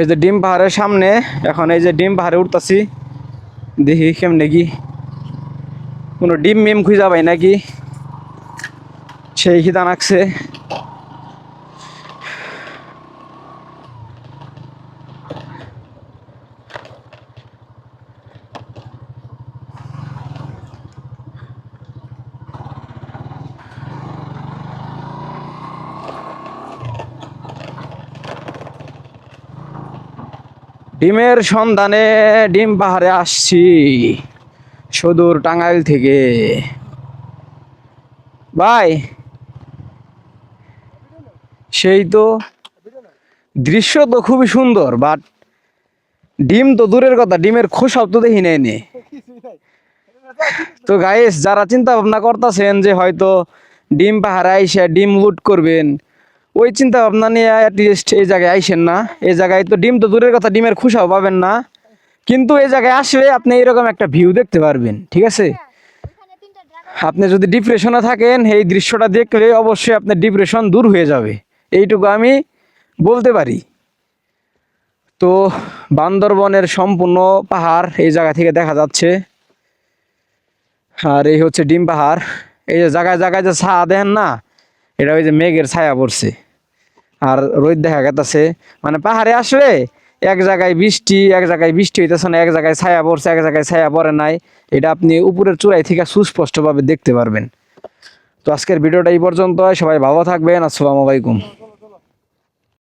এই যে ডিম পাহাড়ের সামনে, এখন এই যে ডিম পাহাড়ে উঠতেছি। দেখি কেমনে কি, কোনো ডিম মিম খুঁজা পাই নাকি? সেই খিদা নাকছে ডিমের সন্ধানে ডিম পাহাড়ে আসছি, সুদূর টাঙ্গাইল থেকে। ভাই, সেই তো দৃশ্য তো খুবই সুন্দর বাট ডিম তো দূরের কথা, ডিমের খোসাও তো দেখি নেই নে। তো গাইস যারা চিন্তা ভাবনা করতেছেন যে হয়তো ডিম পাহাড়ে আইসা ডিম লুট করবেন ওই চিন্তা ভাবনা নিয়ে অ্যাটলিস্ট এই জায়গায় আইসেন না। এই জায়গায় তো ডিম তো দূরের কথা, ডিমের খোসাও পাবেন না। কিন্তু এই জায়গায় আসলে আপনি এরকম একটা ভিউ দেখতে পারবেন, ঠিক আছে? আপনি যদি ডিপ্রেশনে থাকেন, এই দৃশ্যটা দেখলে অবশ্যই আপনার ডিপ্রেশন দূর হয়ে যাবে। এইটুকু আমি বলতে পারি। তো বান্দরবনের সম্পূর্ণ পাহাড় এই জায়গা থেকে দেখা যাচ্ছে। আর এই হচ্ছে ডিম পাহাড়। এই যে জায়গায় জায়গায় যে ছায়া দেন না, এটা ওই যে মেঘের ছায়া পড়ছে। আর রোদ দেখা গেতেছে। মানে পাহাড়ে আসলে এক জায়গায় বৃষ্টি, এক জায়গায় বৃষ্টি হইতেছে না, এক জায়গায় ছায়া পড়ছে, এক জায়গায় ছায়া পড়ে নাই। এটা আপনি উপরের চূড়াই থেকে সুস্পষ্টভাবে দেখতে পারবেন। তো আজকের ভিডিওটা এই পর্যন্ত সবাই ভালো থাকবেন। আসসালামু আলাইকুম।